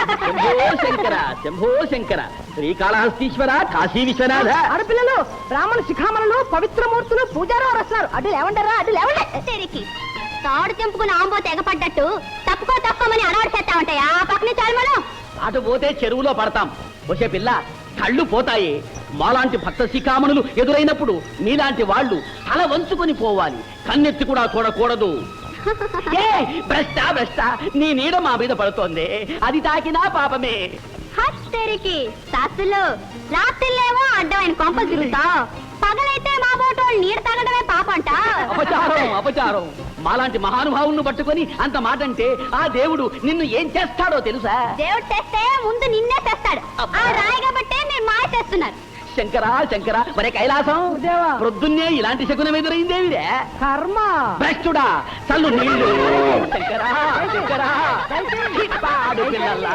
శంభో శంకర శంభో శంకర శ్రీకాళహస్తీశ్వర కాశీ విశ్వనాథ ఆడపిల్లలు బ్రాహ్మణ శిఖామణులు పవిత్రమూర్తులు పూజారు వారు వస్తున్నారు అడ్డు లేవంటారా అడ్డు లేవండి. తెరికి తాడు తెంపుకుని ఆంబో తెగపడ్డట్టు తప్పుకో తప్పుకోమని అలవాటు చేస్తా ఉంటాయి ఆ పక్కనే చాలు మనం అటు పోతే చెరువులో పడతాం. వచ్చే పిల్ల కళ్ళు పోతాయి. మాలాంటి భక్త శిఖామణులు ఎదురైనప్పుడు మీలాంటి వాళ్ళు తల వంచుకొని పోవాలి. కన్నెత్తి కూడా చూడకూడదు ఏ భ్రష్ట భ్రష్ట. నీ నీడ మా మీద పడుతోంది. అది తాకినా పాపమే. హత్తెరికి శాస్త్రులు రాత్రిలేమో అడ్డమైన కొంపలు తిరుగుతావు పగలైతే మా బోటోళ్ళు నీరు తాగడమే పాపంట. అపచారం అపచారం. మాలాంటి మహానుభావులను పట్టుకొని అంత మాట అంటే ఆ దేవుడు నిన్ను ఏం చేస్తాడో తెలుసా? దేవుడు తెస్తే ముందు నిన్నే తెస్తాడు ఆ శంకర శంకర మరి కైలాసం. ప్రొద్దున్నే ఇలాంటి శకునం ఎదురైందేవిడే కర్మ. భ్రష్టుడా చల్లు నీళ్ళు. శంకరా. శంకరా పిల్లల్లా